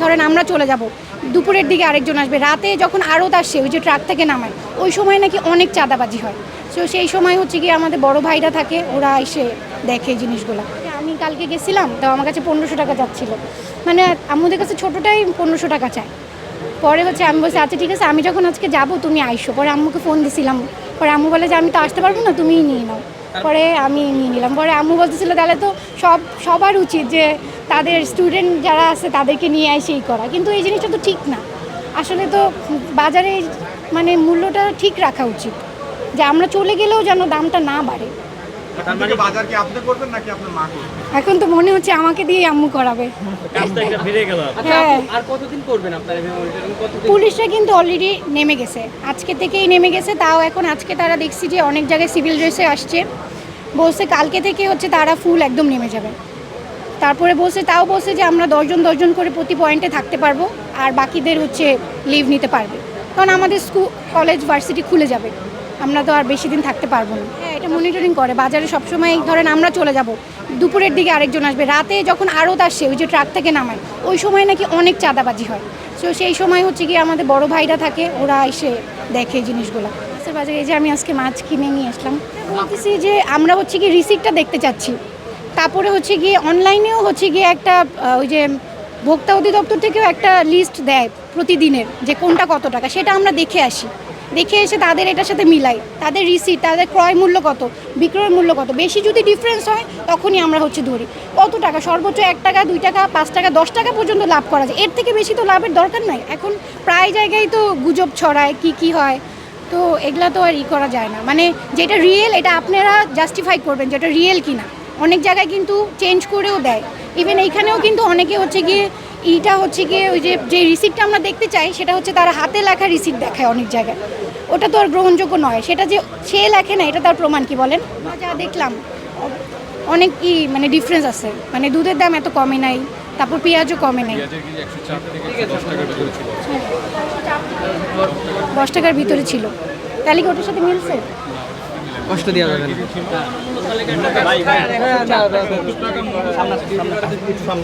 ধরেন আমরা চলে যাব দুপুরের দিকে আরেকজন আসবে রাতে যখন আড়ত আসে ওই যে ট্রাক থেকে নামায় ওই সময় নাকি অনেক চাঁদাবাজি হয়। তো সেই সময় হচ্ছে কি আমাদের বড় ভাইরা থাকে ওরা এসে দেখে জিনিসগুলো। আমি কালকে গেছিলাম তো আমার কাছে পনেরোশো টাকা যাচ্ছিল। মানে আমাদের কাছে ছোটোটাই পনেরোশো টাকা চায়। পরে হচ্ছে আমি বলছি আচ্ছা ঠিক আছে আমি যখন আজকে যাব তুমি আইসো। পরে আম্মুকে ফোন দিছিলাম। পরে আম্মু বলে যে আমি তো আসতে পারব না তুমিই নিয়ে নাও। পরে আমি নিয়ে নিলাম। পরে আম্মু বলতেছিল তাহলে তো সব সবার উচিত যে তাদের স্টুডেন্ট যারা আছে তাদেরকে নিয়ে আসে এই করা। কিন্তু এই জিনিসটা তো ঠিক না। আসলে তো বাজারে মানে মূল্যটা ঠিক রাখা উচিত। যে আমরা চলে গেলেও যেন দামটা না বাড়ে। মানে বাজার কি আপনি করবেন নাকি আপনার মা করবেন? এখন তো মনে হচ্ছে আমাকে দিয়ে আম্মু করাবে। কাজটা একটা বেড়ে গেল আচ্ছা হ্যাঁ। আপু, আর কতদিন করবেন আপনার এভাবে monitoring? কতদিন? পুলিশরা কিন্তু অলরেডি নেমে গেছে। আজকে থেকেই নেমে গেছে। তাও এখন আজকে তারা দেখছি যে অনেক জায়গায় সিভিল ড্রেসে আসছে। বলছে কালকে থেকে হচ্ছে তারা ফুল একদম নেমে যাবে। তারপরে বলছে, তাও বলছে যে আমরা দশজন দশজন করে প্রতি পয়েন্টে থাকতে পারব, আর বাকিদের হচ্ছে লিভ নিতে পারবে। কারণ আমাদের স্কুল কলেজ ভার্সিটি খুলে যাবে, আমরা তো আর বেশি দিন থাকতে পারব না। হ্যাঁ এটা মনিটরিং করে, বাজারে সবসময় এই ধরেন আমরা চলে যাব, দুপুরের দিকে আরেকজন আসবে, রাতে যখন আড়ত আসে, ওই যে ট্রাক থেকে নামায়, ওই সময় নাকি অনেক চাঁদাবাজি হয়। তো সেই সময় হচ্ছে কি আমাদের বড় ভাইরা থাকে, ওরা এসে দেখে জিনিসগুলো। বাজারে এই যে আমি আজকে মাছ কিনে নিয়ে আসলাম, বলতেছি যে আমরা হচ্ছে কি রিসিপ্টটা দেখতে চাচ্ছি। তারপরে হচ্ছে গিয়ে অনলাইনেও হচ্ছে গিয়ে একটা ওই যে ভোক্তা অধিদপ্তর থেকেও একটা লিস্ট দেয় প্রতিদিনের যে কোনটা কত টাকা, সেটা আমরা দেখে আসি। দেখে এসে তাদের এটার সাথে মিলাই। তাদের রিসিট তাদের ক্রয় মূল্য কত বিক্রয় মূল্য কত, বেশি যদি ডিফারেন্স হয়, তখনই আমরা হচ্ছে ধরি। কত টাকা? সর্বোচ্চ এক টাকা, দুই টাকা, পাঁচ টাকা, দশ টাকা পর্যন্ত লাভ করা যায়। এর থেকে বেশি তো লাভের দরকার নাই। এখন প্রায় জায়গায় তো গুজব ছড়ায়, কি কি হয়। তো এগুলা তো আর ই করা যায় না। মানে যেটা রিয়েল এটা আপনারা জাস্টিফাই করবেন যেটা রিয়েল কিনা। অনেক জায়গায় কিন্তু চেঞ্জ করেও দেয়। ইভেন এইখানেও কিন্তু অনেকে হচ্ছে গিয়ে ইটা হচ্ছে গিয়ে ওই যে যে রিসিপ্টটা আমরা দেখতে চাই সেটা হচ্ছে তারা হাতে লেখা রিসিপ্ট দেখায় অনেক জায়গায়। ওটা তো আর গ্রহণযোগ্য নয়। সেটা যে সে লেখে না এটা তার প্রমাণ কি বলেন? যা দেখলাম অনেক ই মানে ডিফারেন্স আছে। মানে দুধের দাম এত কমে নাই তারপর পেঁয়াজও কমে নাই। দশ টাকার ভিতরে ছিল। তাহলে কি ওটার সাথে মিলছে? কষ্ট দেওয়া যাবে না